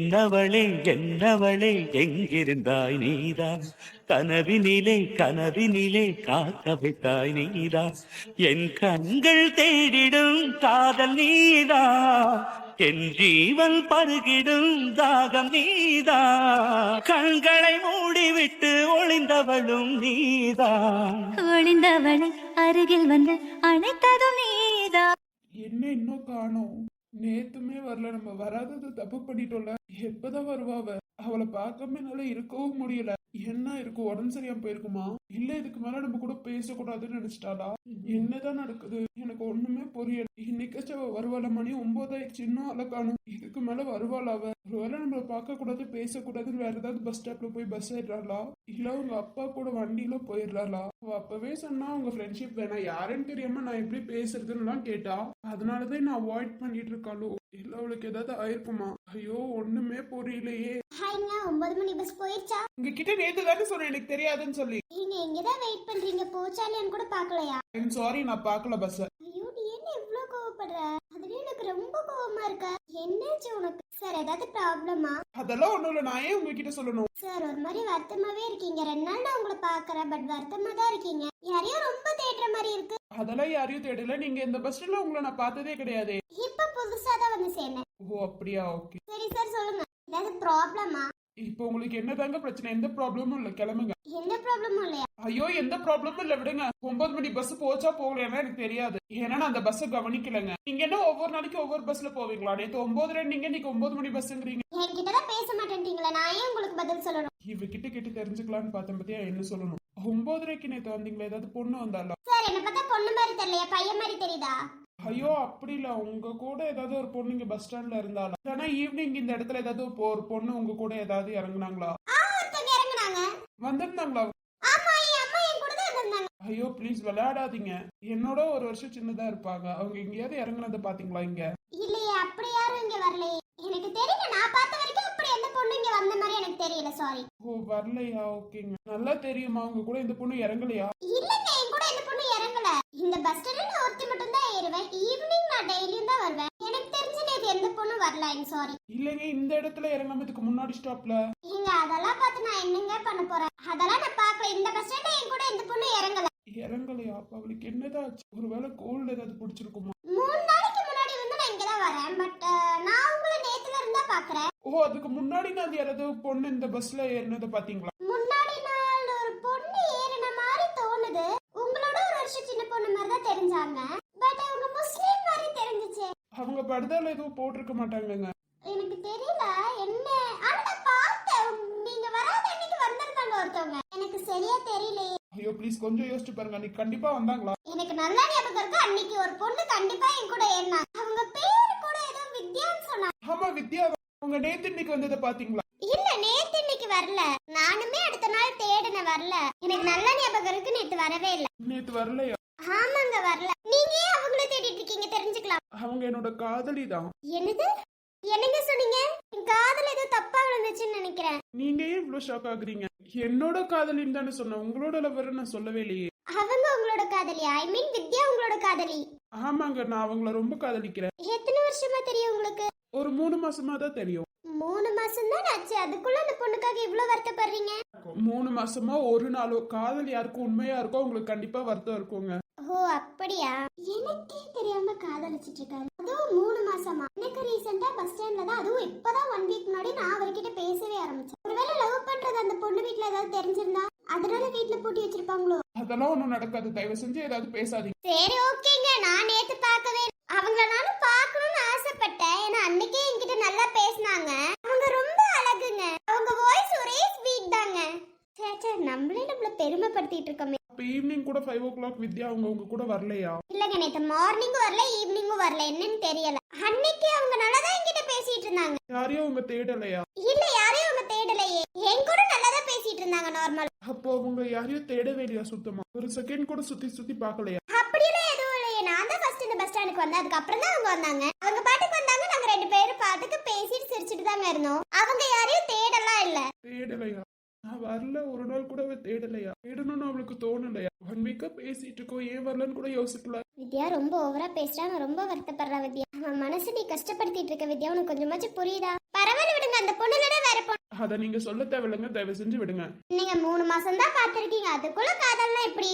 என்னவளே என்னவளே எங்கிருந்தாய் நீதான்? கனவினிலே கனவினிலே காக்க வைத்தாய் நீதான். என் கண்கள் தேடிடும் காதல் நீதான். என் ஜீவன் பருகிடும் தாகம் நீதான். கண்களை மூடிவிட்டு ஒளிந்தவளும் நீதான். ஒளிந்தவளை அருகில் வந்து அணைத்ததும் நீதான். என்ன இன்னும் காணோம். நேத்துமே வரல நம்ம வராதது தப்பு பண்ணிட்டோம்ல. எப்பதான் வருவா அவ? அவளை பார்க்காம என்னால இருக்கவும் முடியல. என்ன இருக்கும் உடம்பு சரியாம போயிருக்குமா? இல்ல இதுக்கு மேல நம்ம கூட பேசக்கூடாதுன்னு நினைச்சிட்டாளா? என்னதான் நடக்குது? எனக்கு ஒண்ணுமே புரியல இன்னைக்காச்சும் அவ வருவாள மணி ஒன்பதாயிடுச்சு இன்னும் அவளை காணும் இதுக்கு மேல வருவாள் அவ. ஒருவேளை நம்மள பார்க்க கூடாது பேசக்கூடாதுன்னு வேற ஏதாவது பஸ் ஸ்டாப்ல போய் பஸ் ஏறாளா இல்ல அவங்க அப்பா கூட வண்டியில போயிடுறாளா? அவ அப்பவே சொன்னா அவங்க ஃப்ரெண்ட்ஷிப் வேணாம். யாருன்னு தெரியாம நான் எப்படி பேசுறதுன்னுலாம் கேட்டா அதனாலதான் நான் அவாய்ட் பண்ணிட்டு இருக்காளோ? இல்ல அவளுக்கு ஏதாவது ஆயிருக்குமா? ஐயோ ஒண்ணுமே புரியலையே. ஒன்பது மணி பஸ் போயிருச்சா? உங்ககிட்ட நேத்து தானே சொன்னேன் எனக்கு தெரியாதுன்னு சொல்லி. நீங்க எங்கதான் வெயிட் பண்றீங்க. போச்சாலியான்னு கூட பாக்கலையா சாரி நான் பார்க்கல பஸ் என்ன இவ்ளோ கோவப்படுற? அதுலயும் எனக்கு ரொம்ப கோவமா இருக்க? என்னாச்சு உனக்கு? சார் ஏதாவது ப்ராப்ளமா அதெல்லாம் ஒண்ணும் இல்ல. நான் ஏன் உங்ககிட்ட சொல்லணும்? சார் ஒரு மாதிரி வருத்தமாவே இருக்கீங்க. ரெண்டு நாள் நான் உங்களை பாக்குறேன் பட் வருத்தமா தான் இருக்கீங்க. யாரையோ ரொம்ப தேடுற மாதிரி இருக்கு. அதெல்லாம் யாரையும் தேடல. நீங்க இந்த பஸ் ஸ்டாண்ட்ல உங்களை நான் பார்த்ததே கிடையாது. இப்ப புதுசா தான் வந்து சேர்ந்தேன். ஓ அப்படியா? ஓகே சரி சார் சொல்லுங்க. ஏதாவது ப்ராப்ளமா இப்போ உங்களுக்கு என்னதாங்க பிரச்சனை? எந்த ப்ராப்ளமும் இல்ல. கிளம்புங்க. எந்த ப்ராப்ளமும் இல்லையா? ஐயோ எந்த ப்ராப்ளமும் இல்ல. விடுங்க. ஒன்பது மணி பஸ் போச்சா போகலையா எனக்கு தெரியாது. ஏன்னா நான் அந்த பஸ்ஸை கவனிக்கலங்க. நீங்க என்ன ஒவ்வொரு நாளைக்கு ஒவ்வொரு பஸ்ல போவீங்களா? நேத்து ஒன்பது நீங்க இன்னைக்கு ஒன்பது மணி பஸ்ங்கிறீங்க என்கிட்ட தான் பேச மாட்டேன்றீங்களா நான் ஏன் உங்களுக்கு பதில் சொல்லணும்? இவகிட்ட கிட்ட தெரிஞ்சுக்கலாம்னு பார்த்தேன் பத்தியா? என்ன சொல்லணும்? ஒன்பதரைக்கு நேத்து வந்தீங்களா ஏதாவது பொண்ணு வந்தாளா? சார் என்ன பார்த்தா பொண்ணு மாதிரி தெரியலையா? பையன் மாதிரி தெரியுதா? ஐயோ அப்படி இல்ல உங்க கூட ஏதாவது ஒரு பொண்ணு இங்க பஸ் ஸ்டாண்ட்ல இருந்தாலும் ஆனா ஈவினிங் இந்த இடத்துல ஏதாவது ஒரு- ஒரு பொண்ணு உங்க கூட ஏதாவது இறங்குனாங்களா? வந்திருந்தாங்களா? ஐயோ ப்ளீஸ் விளையாடாதீங்க. என்னோட ஒரு வருஷம் சின்னதா இருப்பாங்க. அவங்க எங்கேயாவது இறங்குனதை பாத்தீங்களா இங்க? இல்லையே அப்படி யாரும் இங்க வரலையே. எனக்கு தெரியல நான் பார்த்த வரைக்கும் பொண்ணு இங்க வந்த மாதிரி எனக்கு தெரியல சாரி ஓ வரலையா? ஓகேங்க நல்லா தெரியுமா? உங்க கூட இந்த பொண்ணு இறங்கலையா? இல்லங்க என் கூட எந்த பொண்ணு இறங்கல. இந்த பஸ் ஸ்டாண்ட்ல நான் ஒருத்தி மட்டும் தான் ஏறுவேன். ஈவினிங் நான் டெய்லியும் தான் வருவேன். எனக்கு தெரிஞ்சு நேத்து எந்த பொண்ணும் வரல சாரி இல்லைங்க இந்த இடத்துல இறங்காம இதுக்கு முன்னாடி ஸ்டாப்ல நீங்க அதெல்லாம் பார்த்து நான் என்னங்க பண்ண போறேன்? அதெல்லாம் நான் பார்க்கல. இந்த பஸ் ஸ்டாண்ட்ல என் கூட எந்த பொண்ணு இறங்கல. இறங்கலையா? அப்ப அவளுக்கு என்னதான் ஆச்சு? ஒருவேளை கோல்டு ஏதாவது பிடிச்சிருக்குமா மூணு நாளைக்கு முன்னாடி வந்து நான் இங்க தான் வரேன் பட் நான் உங்களை நேத்துல இருந்தா பாக்குறேன் ஓ அதுக்கு முன்னாடி நான் யாராவது பொண்ணு இந்த பஸ்ல ஏறினதை பாத்தீங்களா? முன்னாடி நாள் ஒரு பொண்ணு ஏறின மாதிரி தோணுது. உங்களோட ஒரு வருஷம் சின்ன பொண்ணு மாதிரி தான் தெரிஞ்சாங்க. பட் அவங்க முஸ்லீம் மாதிரி தெரிஞ்சுச்சு. அவங்க படுதால எதுவும் போட்டிருக்க மாட்டாங்கங்க. எனக்கு தெரியல. என்ன? ஆனா பார்த்தேன் நீங்க வராத அன்னைக்கு வந்திருந்தாங்க ஒருத்தவங்க. எனக்கு சரியா தெரியலையே. ஐயோ ப்ளீஸ் கொஞ்சம் யோசிச்சு பாருங்க. அன்னைக்கு கண்டிப்பா வந்தாங்களா? எனக்கு நல்லா ஞாபகம் இருக்கு. அன்னைக்கு ஒரு பொண்ணு கண்டிப்பா என் கூட ஏறினாங்க அவங்க பேர் கூட ஏதோ வித்யான்னு சொன்னாங்க. ஆமா வித்யா அவங்க நேத்து இன்னைக்கு வந்ததை பாத்தீங்களா? இல்ல நேத்து இன்னைக்கு வரல. நானுமே அடுத்த நாள் தேடின வரல. எனக்கு நல்ல ஞாபகம் இருக்கு நேத்து வரவே இல்ல. நேத்து வரலையா? ஆமாங்க வரல. நீங்க ஏன் அவங்கள தேடிட்டு இருக்கீங்க தெரிஞ்சுக்கலாம். அவங்க என்னோட காதலி தான். என்னது? என்னங்க சொன்னீங்க? காதல் ஏதோ தப்பா விழுந்துச்சுன்னு நினைக்கிறேன். நீங்க ஏன் இவ்வளவு ஷாக் ஆகுறீங்க? என்னோட காதலின்னு தானே சொன்னேன். உங்களோட லவர் நான் சொல்லவே இல்லையே. அவங்க உங்களோட காதலியா ஐ மீன் வித்யா உங்களோட காதலி. ஆமாங்க நான் அவங்கள ரொம்ப காதலிக்கிறேன். எத்தனை வருஷமா தெரியும் உங்களுக்கு? ஒரு மூணு மாசமா தான் தெரியும். மூணு மாசம் தான் ஆச்சு? அதுக்குள்ள அந்த பொண்ணுக்காக இவ்ளோ வருத்தப்படுறீங்க? மூணு மாசமா ஒரு நாளோ காதல் யாருக்கும் உண்மையா இருக்கோ உங்களுக்கு கண்டிப்பா வருத்தம் இருக்குங்க. ஓ அப்படியா? எனக்கே தெரியாம காதலிச்சிட்டு இருக்காரு. அதுவும் மூணு மாசமா. எனக்கு ரீசெண்டா பஸ் ஸ்டாண்ட்ல தான் அதுவும் இப்பதான் ஒன் வீக் முன்னாடி நான் அவர்கிட்ட பேசவே ஆரம்பிச்சேன். ஒருவேளை லவ் பண்றது அந்த பொண்ணு வீட்ல ஏதாவது தெரிஞ்சிருந்தா அதனால வீட்ல பூட்டி வச்சிருப்பாங்களோ? அதெல்லாம் ஒண்ணும் நடக்காது. தயவு செஞ்சு ஏதாவது பேசாதீங்க. சரி ஓகேங்க. நான் நேத்து பார்க்கவே அவங்கள நானும் பார்க்கணும்னு ஆசைப்பட்டேன். ஏன்னா அன்னைக்கே என்கிட்ட நல்லா பேசினாங்க. அவங்க ரொம்ப அழகுங்க. அவங்க வாய்ஸ் ஒரே ஸ்வீட் தாங்க. சே, சே நம்மளே நம்மள பெருமைப்படுத்திட்டு இருக்கோமே. அப்ப ஈவினிங் கூட ஃபைவ் ஓ கிளாக் வித்யா அவங்க உங்க கூட வரலையா? இல்லங்க நேத்து மார்னிங்கும் வரல ஈவினிங்கும் வரல. என்னன்னு தெரியல. அன்னைக்கு அவங்க நல்லா தான் என்கிட்ட பேசிட்டு இருந்தாங்க. யாரையும் அவங்க தேடலையா? இல்ல யாரையும் அவங்க தேடலையே. என் கூட நல்லா தான் பேசிட்டு இருந்தாங்க நார்மல் அப்போ அவங்க யாரையும் தேடவே இல்லையா சுத்தமா ஒரு செகண்ட் கூட சுத்தி சுத்தி பார்க்கலையா? அப்படியெல்லாம் எதுவும் இல்லையே. நான் தான் ஃபர்ஸ்ட் இந்த பஸ் ஸ்டாண்டுக்கு வந்தேன். அதுக்கப்புறம் தான் அவங்க வந்தாங்க. அவங்க பாட்டுக்கு வந்தாங்க. நாங்க ரெண்டு பேரும் பாட்டுக்கு பேசிட்டு சிரிச்சிட்டு தாங்க இருந்தோம். அவங்க யாரையும் தேடலாம் இல்ல. தேடலையா? நான் வரல. ஒரு நாள் கூட தேடலையா? தேடணும்னு அவளுக்கு தோணலையா? ஒன் வீக்கா பேசிட்டு இருக்கோம். ஏன் வரலன்னு கூட யோசிக்கல. வித்யா ரொம்ப ஓவரா பேசுறா நான் ரொம்ப வருத்தப்படுறா வித்யா. அவன் மனசு நீ கஷ்டப்படுத்திட்டு இருக்க வித்யா. உனக்கு கொஞ்சமாச்சும் புரியுதா? பரவாயில்ல விடுங்க. அந்த பொண்ணு வேற பொண்ணு அதை நீங்க சொல்ல தேவையில்லைங்க தயவு செஞ்சு விடுங்க. நீங்க மூணு மாசம் தான் பாத்திருக்கீங்க அதுக்குள்ள காதல்னா எப்படி?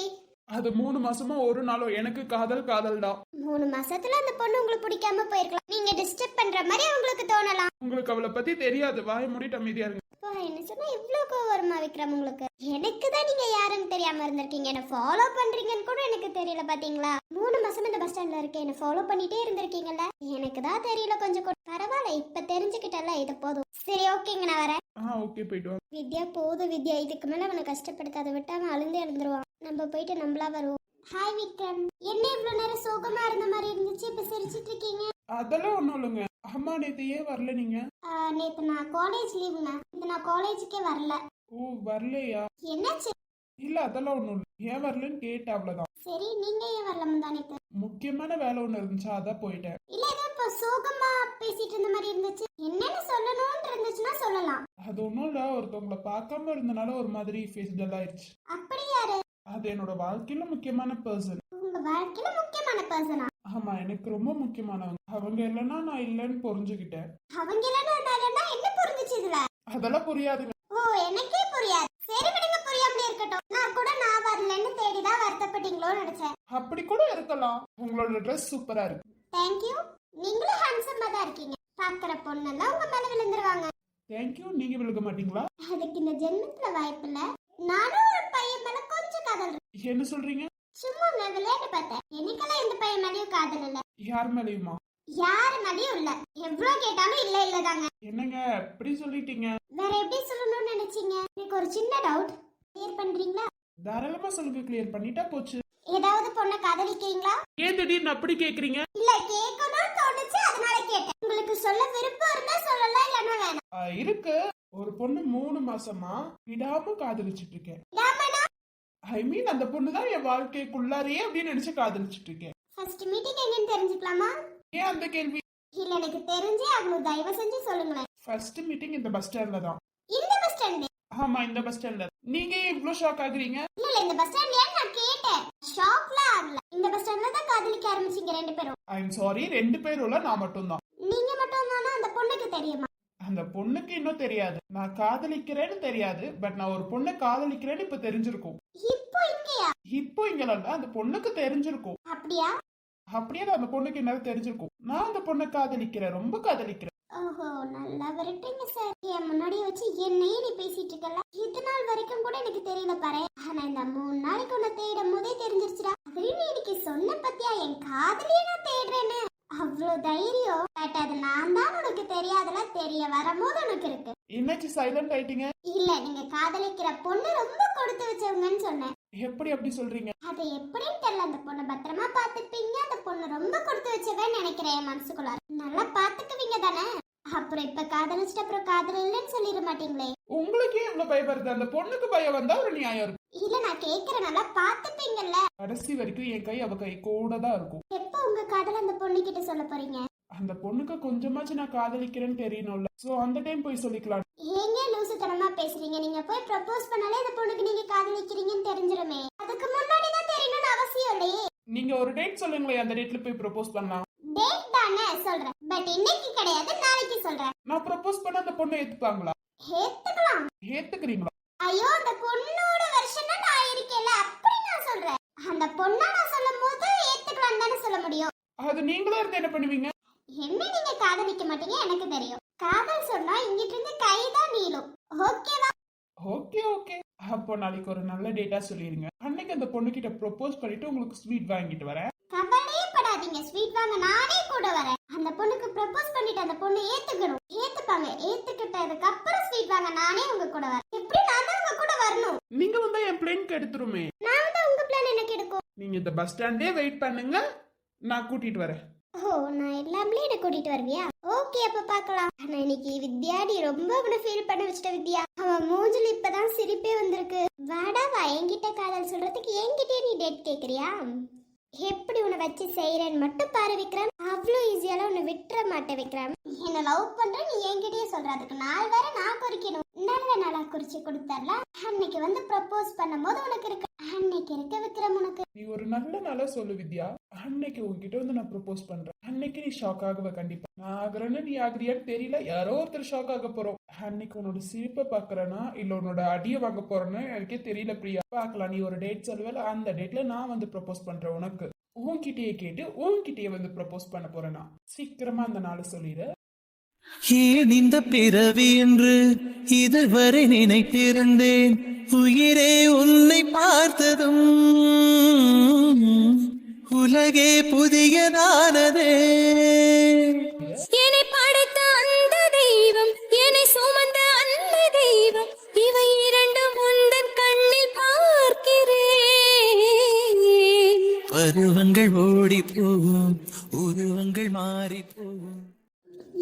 அது மூணு மாசமா ஒரு நாளும் எனக்கு காதல் காதல் தான் மூணு மாசத்துல அந்த பொண்ணு உங்களுக்கு பிடிக்காம போயிருக்கலாம். நீங்க டிஸ்டர்ப் பண்ற மாதிரி உங்களுக்கு தோணலாம். உங்களுக்கு அவளை பத்தி தெரியாது வாய மூடிட்டு அமைதியா இருங்க. என்ன சொன்னா இவ்வளவு கோவம் வருமா விக்ரம் உங்களுக்கு? எனக்கு தான் நீங்க யாருன்னு தெரியாம இருந்திருக்கீங்க. என்ன ஃபாலோ பண்றீங்கன்னு கூட எனக்கு தெரியல பாத்தீங்களா? மூணு மாசம் இந்த பஸ் ஸ்டாண்ட்ல இருக்கேன். என்ன ஃபாலோ பண்ணிட்டே இருந்திருக்கீங்கல்ல? எனக்கு தான் தெரியல கொஞ்சம் கூட. பரவாயில்ல இப்ப தெரிஞ்சுக்கிட்டல இது போதும். சரி ஓகேங்க நான் வரேன். ஆ ஓகே போயிட்டு வாங்க. வித்யா போதும் வித்யா. இதுக்கு மேல அவனை கஷ்டப்படுத்தாத விட்டு அவன் அழுந்து எழுந்துருவான். நம்ம போயிட்டு நம்மளா வருவோம். ஹாய் விக்ரம். என்ன இவ்வளவு நேரம் சோகமா இருந்த மாதிரி இருந்துச்சு? இப்ப சிரிச்சிட்டு இருக்கீங்க. அதெல்லாம் ஒண்ணும் இல்லைங்க. அம்மா நேத்து ஏன் வரல நீங்க? நேத்து நான் காலேஜ் லீவுங்க இது நான் காலேஜுக்கே வரல. ஓ வரலையா? என்னாச்சு? இல்ல அதெல்லாம் ஒண்ணும் இல்ல. ஏன் வரலன்னு கேட்டேன் அவ்வளவுதான். சரி நீங்க ஏன் வரல முந்தானேத்து முக்கியமான வேலை ஒண்ணு இருந்துச்சு அதான் போயிட்டேன். இல்ல ஏதோ இப்போ சோகமா பேசிட்டு இருந்த மாதிரி இருந்துச்சு. சொல்லலாம் அது ஒண்ணும் இல்ல ஒருத்தவங்கள பார்க்காம இருந்தனால ஒரு மாதிரி ஃபேஸ் டல் ஆயிடுச்சு. அப்படி யாரு? அது என்னோட வாழ்க்கையில முக்கியமான பர்சன் உங்க வாழ்க்கையில முக்கியமான பர்சனா ஆமா எனக்கு ரொம்ப முக்கியமானவங்க. அவங்க இல்லைன்னா நான் இல்லைன்னு புரிஞ்சுக்கிட்டேன். அவங்க இல்லைன்னா இருந்தாங்கன்னா என்ன புரிஞ்சுச்சு இதுல? அதெல்லாம் புரியாதுங்க ஓ எனக்கே புரியாது. சரி விடுங்க புரியாமலே இருக்கட்டும். நான் கூட நான் வரலன்னு தேடிதான் வருத்தப்பட்டீங்களோன்னு நினைச்சேன். அப்படி கூட இருக்கலாம். உங்களோட ட்ரெஸ் சூப்பரா இருக்கு. தேங்க்யூ நீங்களும் ஹேண்ட்ஸமா தான் இருக்கீங்க. பாக்குற பொண்ணெல்லாம் உங்க மேல விழுந்துருவாங்க. தேங்க்யூ நீங்க விழுக மாட்டீங்களா? அதுக்கு இந்த ஜென்மத்துல வாய்ப்பில்ல. நானும் ஒரு பையன் மேல கொஞ்சம் காதல். என்ன சொல்றீங்க? சும்மா நான் விளையாட்டு பார்த்தேன். எனக்கெல்லாம் எந்த பையன் மேலயும் காதல் இல்ல. யார் மேலேயுமா? யாரு மேலயும் இல்ல. எவ்வளவு கேட்டாலும் இல்ல இல்லதாங்க என்னங்க இப்படி சொல்லிட்டீங்க? வேற எப்படி சொல்லணும்னு நினைச்சீங்க? எனக்கு ஒரு சின்ன டவுட் கிளியர் பண்றீங்களா? தாராளமா சொல்லுங்க கிளியர் பண்ணிட்டா போச்சு. ஏதாவது பொண்ணை காதலிக்கிறீங்களா? ஏன் திடீர்னு அப்படி கேக்குறீங்க? இல்ல கேட்கணும்னு தோணுச்சு. உங்களுக்கு சொல்ல விருப்பம் இருந்தா சொல்லலாம் இல்லன்னா வேணாம். இருக்கு. ஒரு பொண்ணு மூணு மாசமா விடாம காதலிச்சிட்டு இருக்கேன். இதாமனா ஐ மீன் அந்த பொண்ணு தான் என் வாழ்க்கைக்குள்ளாரையே அப்படின்னு நினைச்சு காதலிச்சிட்டு இருக்கேன். ஃபர்ஸ்ட் மீட்டிங் எங்கன்னு தெரிஞ்சுக்கலாமா? ஏன் அந்த கேள்வி? இல்ல எனக்கு தெரிஞ்சே ஆகணும் தயவு செஞ்சு சொல்லுங்களேன். ஃபர்ஸ்ட் மீட்டிங் இந்த பஸ் ஸ்டாண்ட்ல தான். இந்த பஸ் ஸ்டாண்ட் ஆமா இந்த பஸ் ஸ்டாண்ட்ல நீங்க ஏன் இவ்ளோ ஷாக் ஆகுறீங்க? இல்ல இல்ல இந்த பஸ் ஸ்டாண்ட்லயே நான் கேட்டேன்? ஷாக்ல ஆகல. இந்த பஸ் ஸ்டாண்ட்ல தான் காதலிக்க ஆரம்பிச்சீங்க ரெண்டு பேரும். ஐ எம் சாரி ரெண்டு பேரும் நான் மட்டும்தான். நீங்க மட்டும் தானா அந்த பொண்ணுக்கு தெரியுமா? அந்த பொண்ணுக்கு இன்னும் தெரியாது. நான் காதலிக்கிறேன்னு தெரியாது. பட் நான் ஒரு பொண்ணை காதலிக்கிறேன்னு இப்ப தெரிஞ்சிருக்கும். இப்போ இங்கயா? இப்போ இங்க இல்ல அந்த பொண்ணுக்கு தெரிஞ்சிருக்கும். அப்படியா? அப்படியே அந்த பொண்ணுக்கு என்னது தெரிஞ்சிருக்கும். நான் அந்த பொண்ணை காதலிக்கிறேன் ரொம்ப காதலிக்கிறேன். ஓஹோ நல்லா விரட்டுங்க சார் என் முன்னாடியே வச்சு என்னையே நீ பேசிட்டு இருக்கல இது நாள் வரைக்கும் கூட எனக்கு தெரியல பாரு. ஆனா இந்த மூணு நாளைக்கு உன்னை தேடும் போதே தெரிஞ்சிருச்சுடா. நீ இன்னைக்கு சொன்ன பத்தியா? என் காதலியே நான் தேடுறேன்னு. அவ்வளவு தைரியம் பட் அது நான் தான் உனக்கு தெரியாதுல தெரிய வரும்போது உனக்கு இருக்கு. என்னாச்சு சைலண்ட் ஆயிட்டீங்க? இல்ல நீங்க காதலிக்கிற பொண்ணு ரொம்ப கொடுத்து வச்சவங்கன்னு சொன்னேன். எப்படி அப்படி சொல்றீங்க? அது எப்படின்னு தெரியல அந்த பொண்ணை பத்திரமா பாத்துப்பீங்க அந்த பொண்ணு ரொம்ப கொடுத்து வச்சவன்னு நினைக்கிறேன் என் மனசுக்குள்ள. நல்லா பாத்துக்குவீங்க தானே? அப்புறம் இப்ப காதலிச்சிட்டு அப்புறம் காதல் இல்லைன்னு சொல்லிட மாட்டீங்களே. உங்களுக்கு இவ்வளவு பயம் வருது அந்த பொண்ணுக்கு பயம் வந்தா ஒரு நியாயம் இல்ல நான் கேக்குறேன். நல்லா பாத்துப்பீங்கல்ல கடைசி வரைக்கும் என் கை அவ கை கூட தான் இருக்கும். எப்ப உங்க காதல் அந்த பொண்ணு கிட்ட சொல்ல போறீங்க? அந்த பொண்ணுக்கு கொஞ்சமாச்சும் நான் காதலிக்கிறேன்னு தெரியணும்ல. சோ அந்த டைம் போய் சொல்லிக்கலாம். ஏங்க லூசுத்தனமா பேசுறீங்க? நீங்க போய் ப்ரப்போஸ் பண்ணாலே அந்த பொண்ணுக்கு நீங்க காதலிக்கிறீங்கன்னு தெரிஞ்சிருமே. அதுக்கு முன்னாடி தான் தெரியணும்னு அவசியம் இல்லையே. நீங்க ஒரு டேட் சொல்லுங்களேன். அந்த டேட்ல போய் ப்ரப்போஸ் பண்ணலாம். டேட் தானே சொல்றேன். பட் இன்னைக்கு கிடையாது நாளைக்கு சொல்றேன். நான் ப்ரப்போஸ் பண்ண அந்த பொண்ணை ஏத்துப்பாங்களா? ஏத்துக்கலாம். ஏத்துக்கிறீங்களா? ஐயோ அந்த பொண்ணோட இருக்கேன்ல அப்படி நான் சொல்றேன். அந்த பொண்ணா நான் சொல்லும் போது ஏத்துக்கலாம் தானே சொல்ல முடியும். அது நீங்களா இருந்து என்ன பண்ணுவீங்க? என்ன நீங்க காதலிக்க மாட்டீங்க? எனக்கு தெரியும். காதல் சொன்னா இங்கிட்ட இருந்து கைதான் நீளும். ஓகேவா ஓகே ஓகே அப்போ நாளைக்கு ஒரு நல்ல டேட்டா சொல்லிருங்க. அன்னைக்கு அந்த பொண்ணு கிட்ட ப்ரொபோஸ் பண்ணிட்டு உங்களுக்கு ஸ்வீட் வாங்கிட்டு வரேன். கவலையே படாதீங்க. ஸ்வீட் வாங்க நானே கூட வரேன். அந்த பொண்ணுக்கு ப்ரப்போஸ் பண்ணிட்டு அந்த பொண்ணு ஏத்துக்கணும். ஏத்துப்பாங்க. ஏத்துக்கிட்டதுக்கு அப்புறம் ஸ்வீட் வாங்க நானே உங்க கூட வரேன். எப்படி நான் தான் உங்க கூட வரணும்? பிளேன் எடுத்துருமே. நான் தான் உங்க பிளான் எனக்கு எடுக்கும். நீங்க இந்த பஸ் ஸ்டாண்டே வெயிட் பண்ணுங்க நான் கூட்டிட்டு வரேன். ஓ நான் எல்லாமே என்ன கூட்டிட்டு வருவியா? ஓகே அப்ப பார்க்கலாம். ஆனா இன்னைக்கு வித்யா நீ ரொம்ப அவனை ஃபீல் பண்ண வச்சிட்ட வித்யா. அவன் மூஞ்சில இப்பதான் சிரிப்பே வந்திருக்கு. வாடா வா என்கிட்ட காதல் சொல்றதுக்கு என்கிட்டயே நீ டேட் கேக்குறியா? எப்படி உன்னை வச்சு செய்யறேன்னு மட்டும் பாரு விக்ரம். அவ்வளோ ஈஸியால உன்னை விட்டுற மாட்டேன் விக்ரம். என்ன லவ் பண்ற நீ என்கிட்டயே சொல்ற. அதுக்கு நாள் வேற நான் குறிக்கணும் நல்ல நாளா குறிச்சு கொடுத்தர்ல. அன்னைக்கு வந்து ப்ரப்போஸ் பண்ணும்போது உனக்கு இருக்கு அன்னைக்கு இருக்க விக்ரம் உனக்கு. நீ ஒரு நல்ல நாளா சொல்லு வித்யா. அன்னைக்கு உன்கிட்ட வந்து நான் ப்ரப்போஸ் பண்றேன். அன்னைக்கு நீ ஷாக் ஆகுவ கண்டிப்பா. நான் ஆகுறேன்னு நீ ஆகுறியான்னு தெரியல. யாரோ ஒருத்தர் ஷாக் ஆக போறோம். அன்னைக்கு உன்னோட சிரிப்பை பாக்குறேனா இல்ல உன்னோட அடியை வாங்க போறேன்னு எனக்கே தெரியல பிரியா. பார்க்கலாம். நீ ஒரு டேட் சொல்லுவல அந்த டேட்ல நான் வந்து ப்ரப்போஸ் பண்றேன் உனக்கு. உன்கிட்டயே கேட்டு உன்கிட்டயே வந்து ப்ரப்போஸ் பண்ண போறேனா? சீக்கிரமா அந்த நாளை சொல்லிடு. ஏன் இந்த பிறவி என்று இதுவரை நினைத்திருந்தேன். உயிரே உன்னை பார்த்ததும் உலகே புதியதானதே. என்னை படைத்த அந்த தெய்வம் என்னை சுமந்த அந்த தெய்வம் இவை இரண்டும் உந்தன் கண்ணில் பார்க்கிறேன். பருவங்கள் ஓடி போகும் உருவங்கள் மாறி போகும்.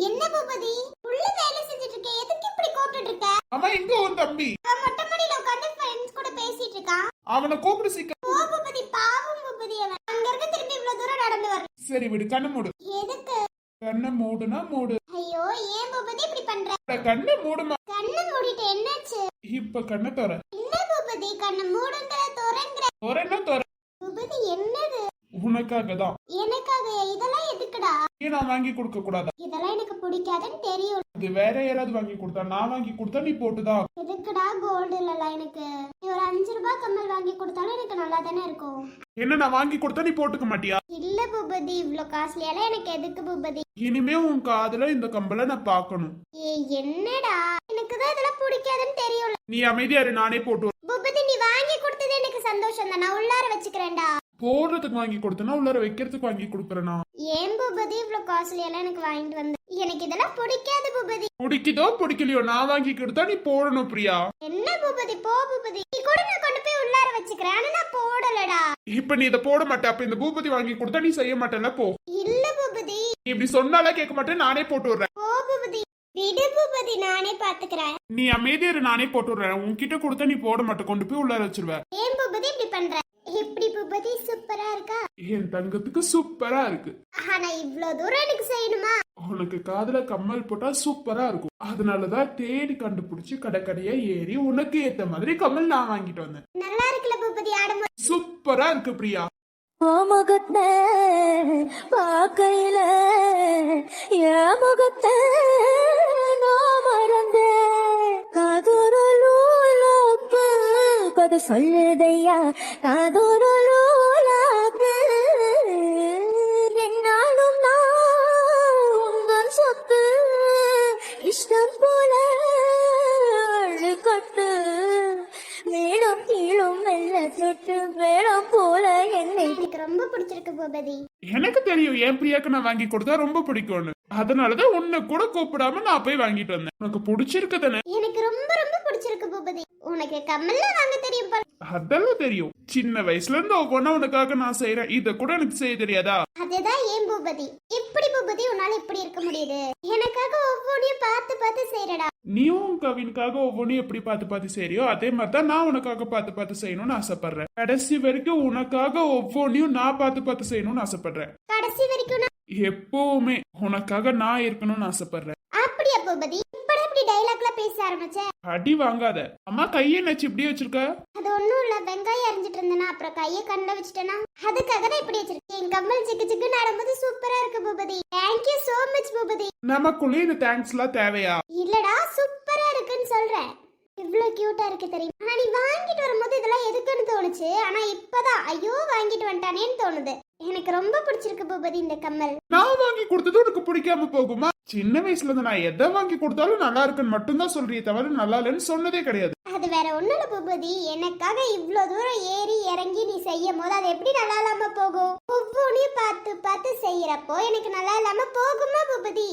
என்ன பூபதி? உள்ள வேலை செஞ்சுட்டு இருக்க எதுக்கு இப்படி கூப்பிட்டு இருக்க? அவன் எங்க உன் தம்பி. அவன் மொட்டை மாடியில உட்கார்ந்து ஃப்ரெண்ட்ஸ் கூட பேசிட்டு இருக்கான். அவனை கூப்பிடு சீக்கிரம். ஓ பூபதி பாவம் பூபதி அவன். அங்க இருந்து திரும்பி இவ்வளவு தூரம் நடந்து வர சரி விடு கண்ணை மூடு. எதுக்கு? கண்ணை மூடுனா மூடு. ஐயோ ஏன் பூபதி இப்படி பண்ற? கண்ணை மூடுமா? கண்ணை மூடிட்டு என்னாச்சு? இப்ப கண்ணை தோற என்ன பூபதி கண்ணை மூடுங்கிற துறங்கிற. தோறன்னா தோற. பூபதி என்னது? உனக்காக தான் எனக்காக இதெல்லாம் எதுக்குடா? ஏன் நான் வாங்கி கொடுக்க கூடாதா? இதெல்லாம் எனக்கு பிடிக்காதுன்னு தெரியும். இது வேற யாராவது வாங்கி கொடுத்தா நான் வாங்கி கொடுத்தா நீ போட்டுதான் எதுக்குடா கோல்டு இல்லல எனக்கு? நீ ஒரு அஞ்சு ரூபாய் கம்மல் வாங்கி கொடுத்தாலும் எனக்கு நல்லா தானே இருக்கும். என்ன நான் வாங்கி கொடுத்தா நீ போட்டுக்க மாட்டியா? இல்ல பூபதி இவ்ளோ காஸ்ட்லியால எனக்கு எதுக்கு பூபதி? இனிமே உன் காதுல இந்த கம்பலை நான் பார்க்கணும். ஏ என்னடா? எனக்கு தான் இதெல்லாம் பிடிக்காதுன்னு தெரியும்ல. நீ அமைதியா இரு நானே போட்டு. பூபதி நீ வாங்கி கொடுத்தது எனக்கு சந்தோஷம் தான் நான் உள்ளார வச்சுக்கிறேன்டா. போடுறதுக்கு வாங்கி கொடுத்தனா உள்ளார வைக்கிறதுக்கு வாங்கி கொடுக்குறேனா? ஏன் பூபதி? இவ்ளோ காஸ்ட்லியால எனக்கு வாங்கிட்டு வந்து எனக்கு இதெல்லாம் பிடிக்காது பூபதி. பிடிக்குதோ பிடிக்கலையோ நான் வாங்கி கொடுத்தா நீ போடணும் பிரியா. என்ன பூபதி? போ பூபதி. நீ கூட நான் கொண்டு போய் உள்ளார வச்சுக்கிறேன். ஆனா நான் போடலடா. இப்ப நீ இதை போட மாட்டே. அப்ப இந்த பூபதி வாங்கி கொடுத்தா நீ செய்ய மாட்டேல போ. இல்ல பூபதி. நீ இப்படி சொன்னாலே கேட்க மாட்டேன் நானே போட்டு விடுறேன். போ பூபதி. விடு பூபதி. நானே பாத்துக்கிறேன். நீ அமைதியா நானே போட்டு விடுறேன். உன்கிட்ட கொடுத்தா நீ போட மாட்டே. கொண்டு போய் உள்ளார வச்சிருவ. ஏன் பூபதி இப்படி பண்ற? இப்படி பூபதி? சூப்பரா இருக்கா? என் தங்கத்துக்கு சூப்பரா இருக்கு. ஆனா இவ்ளோ தூரம் எனக்கு செய்யணுமா? உனக்கு காதுல கம்மல் போட்டா சூப்பரா இருக்கும். அதனாலதான் தேடி கண்டுபிடிச்சு கடை கடையா ஏறி உனக்கு ஏத்த மாதிரி கம்மல் நான் வாங்கிட்டு வந்தேன். நல்லா இருக்குல்ல பூபதி ஆடும்போது சூப்பரா இருக்கு பிரியா. ஓ முகத்தை பார்க்கையில என் முகத்தை நான் மறந்தேன். சொல்லுதையா? காதொருளூலாப்பு என்னாலும் நான் உங்கள் சொத்து இஷ்டம் போல அழுக்கட்டு மேலும் கீழும் மெல்ல தொட்டு மேலும் போல என்னை எனக்கு ரொம்ப பிடிச்சிருக்கு பூபதி. எனக்கு தெரியும் என் பிரியாக்கு நான் வாங்கி கொடுத்தா ரொம்ப பிடிக்கும்னு. அதனாலதான் உன்னை கூட கூப்பிடாம நான் போய் வாங்கிட்டு வந்தேன். உனக்கு பிடிச்சிருக்கு தானே எனக்கு ரொம்ப ரொம்ப உனக்கு கம்மல்லாம் வாங்க தெரியும் போல. அதெல்லாம் தெரியும். சின்ன வயசுல இருந்து ஒவ்வொன்னா உனக்காக நான் செய்யறேன் இத கூட எனக்கு செய்ய தெரியாதா? அதுதான் ஏன் பூபதி? எப்படி பூபதி உன்னால இப்படி இருக்க முடியுது? எனக்காக ஒவ்வொன்றையும் பார்த்து பார்த்து செய்யறடா நீயும் கவினுக்காக ஒவ்வொன்றையும் எப்படி பார்த்து பார்த்து செய்யறியோ அதே மாதிரி தான் நான் உனக்காக பார்த்து பார்த்து செய்யணும்னு ஆசைப்படுறேன். கடைசி வரைக்கும் உனக்காக ஒவ்வொன்றையும் நான் பார்த்து பார்த்து செய்யணும்னு ஆசைப்படுறேன். கடைசி வரைக்கும் எப்பவுமே உனக்காக நான் இருக்கணும்னு ஆசைப்படுறேன். அப்படியா பூபதி? இப்படி இப்படி பேச ஆரம்பிச்ச அடி வாங்காத. அம்மா கையை நச்சு இப்படி வச்சிருக்க? அது ஒண்ணும் இல்ல. வெங்காயம் அரிஞ்சிட்டு இருந்தேனா அப்புறம் கைய கண்ணில் வச்சுட்டேனா? அதுக்காக தான் இப்படி வச்சிருக்கேன். என் கம்மல் சிக்கு சிக்கு நடும்போது சூப்பரா இருக்கு Boopathi. Thank you so much Boopathi. நமக்குள்ளே இந்த தேங்க்ஸ் எல்லாம் தேவையா? இல்லடா சூப்பரா இருக்குன்னு சொல்றேன். இவ்ளோ கியூட்டா இருக்கு தெரியுமா? ஆனா நீ வாங்கிட்டு வரும்போது இதெல்லாம் எதுக்குன்னு தோணுச்சு? ஆனா இப்பதான் ஐயோ வாங்கிட்டு வந்துட்டானேன்னு தோணுது. எனக்கு ரொம்ப பிடிச்சிருக்கு பூபதி இந்த கம்மல். நான் வாங்கி கொடுத்தது உனக்கு பிடிக்காம போகுமா? சின்ன வயசுல இருந்து நான் எதை வாங்கி கொடுத்தாலும் நல்லா இருக்குன்னு மட்டும்தான் சொல்றியே தவிர நல்லா இல்லைன்னு சொன்னதே கிடையாது. அது வேற ஒண்ணும் இல்ல பூபதி. எனக்காக இவ்ளோ தூரம் ஏறி இறங்கி நீ செய்யும் போது அது எப்படி நல்லா இல்லாம போகும்? ஒவ்வொன்றையும் பார்த்து பார்த்து செய்யறப்போ எனக்கு நல்லா இல்லாம போகுமா பூபதி?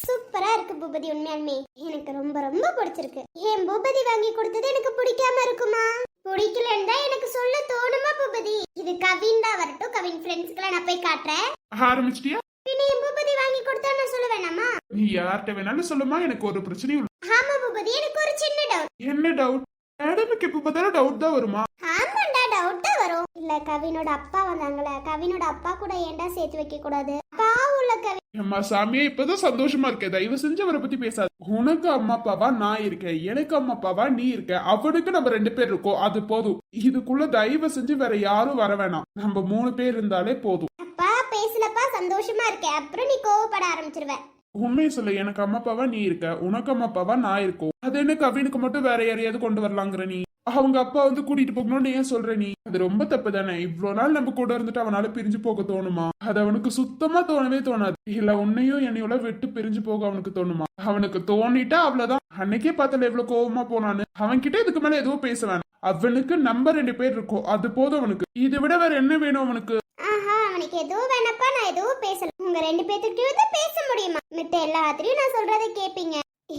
சூப்பரா இருக்கு பூபதி உண்மையாலுமே. எனக்கு ரொம்ப ரொம்ப பிடிச்சிருக்கு. ஏன் பூபதி வாங்கி கொடுத்தது எனக்கு பிடிக்காம இருக்குமா? பிடிக்கலன்னு தான் எனக்கு சொல்ல தோணுமா பூபதி? இது கவின் தான் வரட்டும். கவின் ஃப்ரெண்ட்ஸ்க்குலாம் நான் போய் காட்டுறேன். ஆரம்பிச்சிட்டியா? பூபதி வாங்கி கொடுத்தா நான் சொல்ல வேணாமா? நீ யார்கிட்ட வேணாலும் சொல்லுமா எனக்கு ஒரு பிரச்சனையும் இல்லை. ஆமா பூபதி எனக்கு ஒரு சின்ன டவுட் என்ன டவுட் மேடமுக்கு எப்ப பார்த்தாலும் டவுட் தான் வருமா? ஆமாண்டா டவுட் தான் வரும். இல்ல கவினோட அப்பா வந்தாங்களே கவினோட அப்பா கூட ஏன்டா சேர்த்து வைக்க கூடாது? பாவுள்ள கவி அம்மா சாமியே இப்பதான் சந்தோஷமா இருக்கேன் தயவு செஞ்சு அவரை பத்தி பேசாது. உனக்கு அம்மா அப்பாவா நான் இருக்கேன். எனக்கு அம்மா அப்பாவா நீ இருக்க. அவனுக்கு நம்ம ரெண்டு பேர் இருக்கோம். அது போதும். இதுக்குள்ள தயவு செஞ்சு வேற யாரும் வர வேணாம். நம்ம மூணு பேர் இருந்தாலே போதும். அப்பா பேசலப்பா சந்தோஷமா இருக்கேன் அப்புறம் நீ கோவப்பட ஆரம்பிச்சிருவ. உண்மையை சொல்ல எனக்கு அம்மா அப்பாவா நீ இருக்க? உனக்கு அம்மா அப்பாவா நான் இருக்கோம் அது என்ன கவினுக்கு மட்டும் வேற யாரையாவது கொண்டு வரலாங்கிற நீ? அவங்க அப்பா வந்து கூட்டிட்டு போகணும்னு ஏன் சொல்ற நீ? அது ரொம்ப தப்பு தானே இவ்வளவு நாள் நம்ம கூட இருந்துட்டு அவனால பிரிஞ்சு போக தோணுமா? அது அவனுக்கு சுத்தமா தோணவே தோணாது. இல்ல உன்னையும் என்னையோட விட்டு பிரிஞ்சு போக அவனுக்கு தோணுமா? அவனுக்கு தோணிட்டா அவ்வளவுதான். அன்னைக்கே பார்த்தல எவ்வளவு கோவமா போனான்னு. அவன்கிட்ட இதுக்கு மேல எதுவும் பேச அவனுக்கு நம்ம ரெண்டு பேர் இருக்கோம் அது போதும் அவனுக்கு. இதை விட வேற என்ன வேணும் அவனுக்கு? ஆஹா அவனுக்கு எதுவும் வேணப்பா நான் எதுவும் பேசல. உங்க ரெண்டு பேத்துக்கிட்டயும் தான் பேச முடியுமா? மித்த எல்லாத்திலயும் நான் சொல்றதை கேப்பீங்க.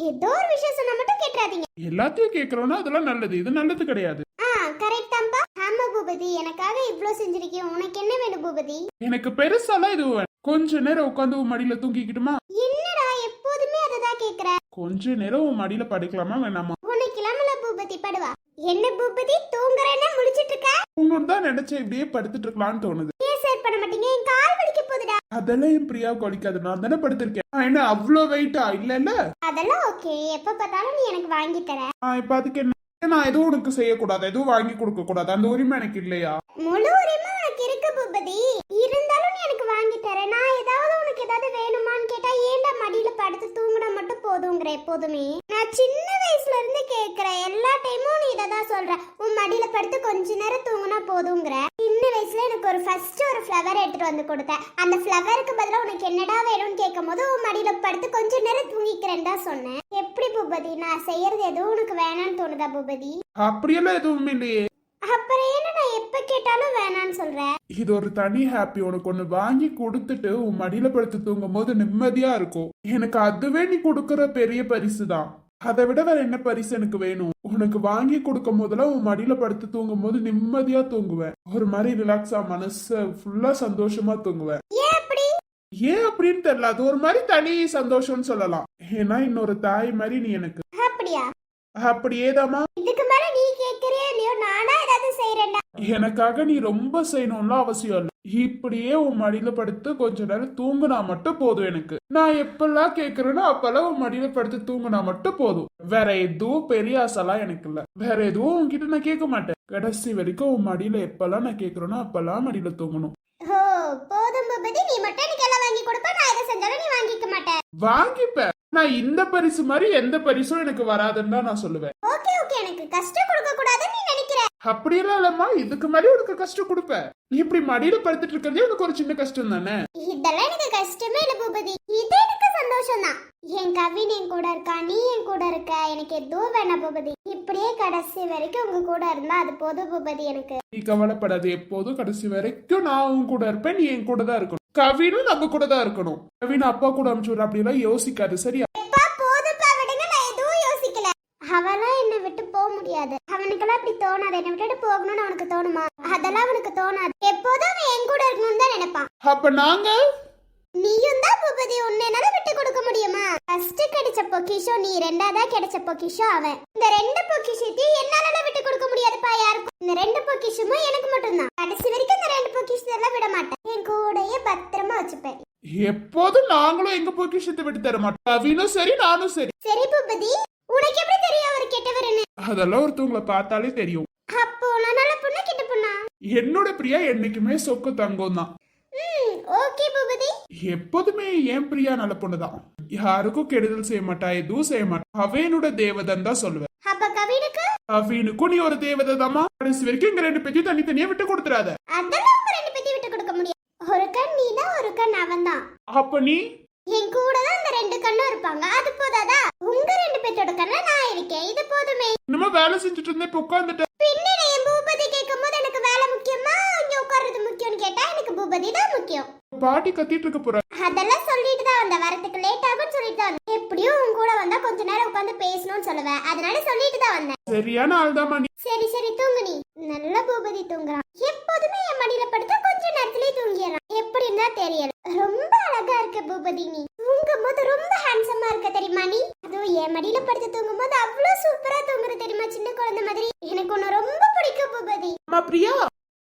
ஏதோ ஒரு விஷயம் சொன்னா மட்டும் கேட்டுறாதீங்க. எல்லாத்தையும் கேக்குறோம்னா அதெல்லாம் நல்லது. இது நல்லது கிடையாது. ஆ கரெக்ட் தான்ப்பா ஆமா பூபதி. எனக்காக இவ்ளோ செஞ்சிருக்கீங்க உனக்கு என்ன வேணும் பூபதி? எனக்கு பெருசாலாம் எதுவும் வேணாம். கொஞ்ச நேரம் உட்காந்து உன் மடியில தூங்கிக்கிட்டுமா? என்னடா எப்போதுமே அததான் கேக்குற. கொஞ்ச நேரம் உன் மடியில படுக்கலாமா வேணாமா? உனக்கு இல்லாமல பூபதி படுவா. என்ன பூபதி? தூங்குறேன்னா முடிச்சிட்டு இருக்க? உன்னோட தான் நினைச்சேன் இப்படியே படுத்துட்டு இருக்கலாம்னு தோணுது. சார் பண்ண மாட்டீங்க. என் கால் வலிக்க போகுதுடா அதெல்லாம் என் பிரியாவுக்கு வலிக்காது நான் தானே படுத்திருக்கேன். என்ன அவ்வளோ வெயிட்டா இல்ல இல்ல அதெல்லாம் ஓகே எப்ப பார்த்தாலும் நீ எனக்கு வாங்கி தர. இப்ப அதுக்கு என்ன நான் எதுவும் உனக்கு செய்யக்கூடாது. எதுவும் வாங்கி கொடுக்க கூடாது அந்த உரிமை எனக்கு இல்லையா? முழு உரிமை உனக்கு இருக்கு பூபதி. இருந்தாலும் நீ எனக்கு வாங்கி தர. நான் ஏதாவது உனக்கு ஏதாவது வேணுமான்னு கேட்டா ஏன்டா மடியில படுத்து தூங்குனா மட்டும் போதுங்கிற எப்போதுமே? நான் சின்ன வயசுல இருந்து கேக்குறேன் எல்லா டைமும் நீ இதை தான் சொல்ற. உன் மடியில படுத்து கொஞ்ச நேரம் தூங்குனா போதுங்கிற சின்ன வயசுல எனக்கு ஒரு ஃபர்ஸ்ட் ஒரு ஃப்ளவர் எடுத்துட்டு வந்து கொடுத்த. அந்த ஃப்ளவருக்கு பதிலாக உனக்கு என்னடா வேணும்னு கேட்கும் போது உன் மடியில படுத்து கொஞ்ச நேரம் தூங்கிக்கிறேன்னு தான் சொன்னேன். எப்படி பூபதி? நான் செய்யறது எதுவும் உனக்கு வேணாம்னு தோணுதா பூபதி? அப்படியெல்லாம் எதுவுமே இல்லையே. அப்புறம் என்ன நான் எப்ப கேட்டாலும் வேணாம்னு சொல்றேன் இது ஒரு தனி ஹாப்பி உனக்கு ஒண்ணு வாங்கி கொடுத்துட்டு உன் மடியில படுத்து தூங்கும் போது நிம்மதியா இருக்கும். எனக்கு அதுவே நீ கொடுக்கற பெரிய பரிசு தான் அதை விட வேற என்ன பரிசு எனக்கு வேணும்? உனக்கு வாங்கி கொடுக்கும் போதெல்லாம் உன் மடியில படுத்து தூங்கும் போது நிம்மதியா தூங்குவேன். ஒரு மாதிரி ரிலாக்ஸா மனச ஃபுல்லா சந்தோஷமா தூங்குவேன். ஏன் அப்படின்னு தெரியல. அது ஒரு மாதிரி தனி சந்தோஷம்னு சொல்லலாம். ஏன்னா இன்னொரு தாய் மாதிரி நீ எனக்கு. அப்படியா? அப்படியேதாம்மா? இதுக்கு மேல நீ கேக்குறியோ இல்லையோ? நானா ஏதாவது செய்யறேன்டா எனக்காக நீ ரொம்ப செய்யணும்லாம் அவசியம் இல்லை. இப்படியே உன் மடியில படுத்து கொஞ்ச நேரம் தூங்குனா மட்டும் போதும் எனக்கு. நான் எப்பெல்லாம் கேக்குறேனோ அப்பெல்லாம் உன் மடியில படுத்து தூங்குனா மட்டும் போதும். வேற எதுவும் பெரிய ஆசைலாம் எனக்கு இல்ல. வேற எதுவும் உன்கிட்ட நான் கேட்க மாட்டேன். கடைசி வரைக்கும் உன் மடியில எப்பெல்லாம் நான் கேக்குறேனோ அப்பெல்லாம் மடியில தூங்கணும். போதும் நீ மட்டும் எனக்கு எல்லாம் வாங்கி கொடுப்ப. நான் எதை செஞ்சாலும் நீ வாங்கிக்க மாட்டேன் வாங்கிப்பேன் நான் இந்த பரிசு மாதிரி எந்த பரிசும் எனக்கு வராதுன்னு தான் நான் சொல்லுவேன். ஓகே ஓகே எனக்கு கஷ்டம் கொடுக்க கூடாதுன்னு நீ நினைக்கிற. அப்படியெல்லாம் இல்லம்மா இதுக்கு மாதிரி உனக்கு கஷ்டம் கொடுப்பேன் நீ இப்படி மடியில படுத்துட்டு இருக்கிறதே உனக்கு ஒரு சின்ன கஷ்டம் தானே? இதெல்லாம் எனக்கு கஷ்டமே இல்ல பூபதி. இது எனக்கு சந்தோஷம் தான் என் கவின் என் கூட இருக்கா? நீ என் கூட இருக்க? எனக்கு எதுவும் வேணாம் பூபதி. இப்படியே கடைசி வரைக்கும் உங்க கூட இருந்தா அது போதும் பூபதி எனக்கு. நீ கவலைப்படாது எப்போதும் கடைசி வரைக்கும் நான் உன் கூட இருப்பேன் நீ என் கூட தான் இருக்கணும். கவினும் நம்ம கூட தான் இருக்கணும். கவின் அப்பா கூட அனுப்பிச்சு அப்படிலாம் யோசிக்காது சரியா? அவெல்லாம் என்னை விட்டு போக முடியாது. அவனுக்கெல்லாம் அப்படி தோணாது. என்னை விட்டுட்டு போகணும்னு அவனுக்கு தோணுமா? அதெல்லாம் அவனுக்கு தோணாது. எப்போதும் அவன் என் கூட இருக்கணும்னு தான் நினைப்பான். அப்ப நாங்க? நீயும் தான் பூபதி உன்னை விட்டு கொடுக்க முடியுமா? ஃபர்ஸ்ட் கிடைச்ச பொக்கிஷம் நீ ரெண்டாவதா கிடைச்ச பொக்கிஷம் அவன். இந்த ரெண்டு பொக்கிஷத்தையும் என்னால விட்டு கொடுக்க முடியாதுப்பா யாருக்கும். இந்த ரெண்டு பொக்கிஷமும் எனக்கு மட்டும்தான். கடைசி வரைக்கும் இந்த ரெண்டு பொக்கிஷத்தெல்லாம் விட மாட்டேன். என் கூடயே பத்திரமா வச்சுப்பேன். எப்போதும் நாங்களும் எங்க பொக்கிஷத்தை விட்டு தர மாட்டோம். கவினும் சரி நானும் சரி. சரி பூபதி. உனக்கு எப்படி தெரியும் அவர் கெட்டவருன்னு அதெல்லாம் ஒருத்தவங்களை பார்த்தாலே தெரியும். அப்போ நான் நல்ல பொண்ணா கெட்ட பொண்ணா? என்னோட பிரியா என்னைக்குமே சொக்கு தங்கம் தான் ஓகே பூபதி. எப்போதுமே என் பிரியா நல்ல பொண்ணுதான். யாருக்கும் கெடுதல் செய்ய மாட்டா எதுவும் செய்ய மாட்டா. அவ என்னோட தேவதன் தான் சொல்லுவேன். அப்ப கவினுக்கு? அவனுக்கும் நீ ஒரு தேவதை தாமா கடைசி வரைக்கும் இங்க ரெண்டு பேத்தையும் தனித்தனியா விட்டு கொடுத்துறாத. அதெல்லாம் ரெண்டு பேத்தையும் விட்டு கொடுக்க முடியாது ஒரு கண் நீ தான் ஒரு கண் அவன் தான் அப்ப நீ என் கூட தான் இந்த ரெண்டு கண்ணும் இருப்பாங்க. அது போதாதா? உங்க ரெண்டு பேத்தோட கண்ணுல நான் இருக்கேன். இது போதுமே. இன்னுமா வேலை செஞ்சுட்டு இருந்தேன் இப்ப உட்காந்துட்ட பின்னணி என் பூபதி கேட்கும் போது எனக்கு வேலை முக்கியமா? இங்க உட்கார்றது முக்கியம்னு கேட்டா எனக்கு பூபதி தான் முக்கியம். பாட்டி கத்திட்டு இருக்க போற. அதெல்லாம் சொல்லிட்டு தான் வந்த வரதுக்கு லேட் ஆகும்னு சொல்லிட்டு தான் எப்படியும் உன் கூட வந்தா கொஞ்ச நேரம் உட்காந்து பேசணும்னு சொல்லுவேன். அதனால சொல்லிட்டு தான் வந்தேன். சரியான ஆள்தாம்மா நீ. சரி சரி தூங்கு நீ. நல்ல பூபதி தூங்குறான். எப்போதுமே என் மடியில படுத்தா கொஞ்ச நேரத்திலேயே தூங்கிடுறான் எப்படி இருந்தா தெரியல. ரொம்ப பூபதி நீ தூங்கும் போது ரொம்ப ஹேண்ட்ஸமா இருக்க தெரியுமா நீ? அதுவும் என் மடியில படுத்து தூங்கும் போது அவ்வளவு சூப்பரா தூங்குற தெரியுமா சின்ன குழந்தை மாதிரி? எனக்கு உன்னை ரொம்ப பிடிக்கும் பூபதி. அம்மா பிரியா?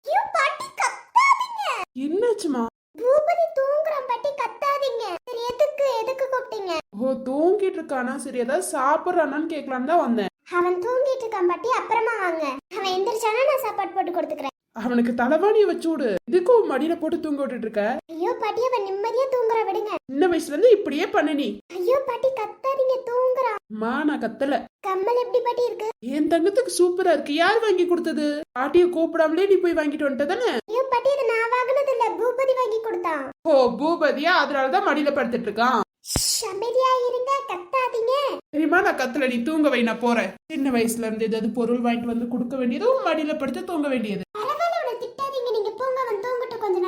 ஐயோ பாட்டி கத்தாதீங்க. என்னாச்சுமா பூபதி தூங்குறான் பாட்டி கத்தாதீங்க. சரி எதுக்கு எதுக்கு கூப்பிட்டீங்க? ஓ தூங்கிட்டு இருக்கானா? சரி ஏதாவது சாப்பிட்றானான்னு கேட்கலான்னு தான் வந்தேன். அவன் தூங்கிட்டு இருக்கான் பாட்டி. அப்புறமா வாங்க. அவன் எந்திரிச்சானா நான் சாப்பாடு போட்டு கொடுத்துக்கிறேன். அவனுக்கு தலைவாணியை வச்சு விடு. இதுக்கும் மடியில போட்டு தூங்க விட்டுட்டு இருக்க. ஐயோ பாட்டி அவன் நிம்மதியா தூங்குறா விடுங்க. சின்ன வயசுல இருந்து இப்படியே பண்ண நீ. ஐயோ பாட்டி கத்தாதீங்க தூங்குறான் அம்மா நான் கத்தல. கம்மல் எப்படி பாட்டி இருக்கு? என் தங்கத்துக்கு சூப்பரா இருக்கு. யார் வாங்கி கொடுத்தது? பாட்டிய கூப்பிடாமலே நீ போய் வாங்கிட்டு வந்துட்ட தானே ஐயோ பாட்டி இது நான் வாங்கினது இல்ல பூபதி வாங்கி கொடுத்தான். ஓ பூபதியா? அதனாலதான் மடியில படுத்துட்டு இருக்கான். அமைதியா இருங்க. கத்தாதீங்க. சரிம்மா நான் கத்தல. நீ தூங்க வை நான் போறேன். சின்ன வயசுல இருந்து ஏதாவது பொருள் வாங்கிட்டு வந்து கொடுக்க வேண்டியது மடியில படுத்து தூங்க வேண்டியது பரவாயில்ல அவனை திட்டாதீங்க நீங்க போங்க அவன் தூங்கட்டும் கொஞ்ச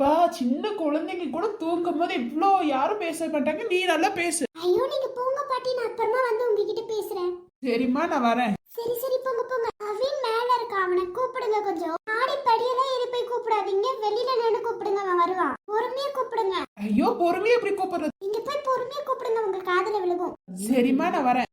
அப்பா சின்ன குழந்தைங்க கூட தூங்கும் போது இவ்ளோ யாரும் பேச மாட்டாங்க நீ நல்லா பேசு. ஐயோ நீங்க போங்க பாட்டி நான் அப்புறமா வந்து உங்ககிட்ட பேசுறேன். சரிம்மா நான் வரேன். சரி சரி போங்க போங்க. அவன் மேல இருக்கான் அவனை கூப்பிடுங்க கொஞ்சம். ஆடி படியெல்லாம் ஏறி போய் கூப்பிடாதீங்க. வெளியில நின்று கூப்பிடுங்க அவன் வருவான். பொறுமையா கூப்பிடுங்க. ஐயோ பொறுமையா எப்படி கூப்பிடுறது? நீங்க போய் பொறுமையா கூப்பிடுங்க உங்க காதுல விழுகும். சரிம்மா நான் வரேன்.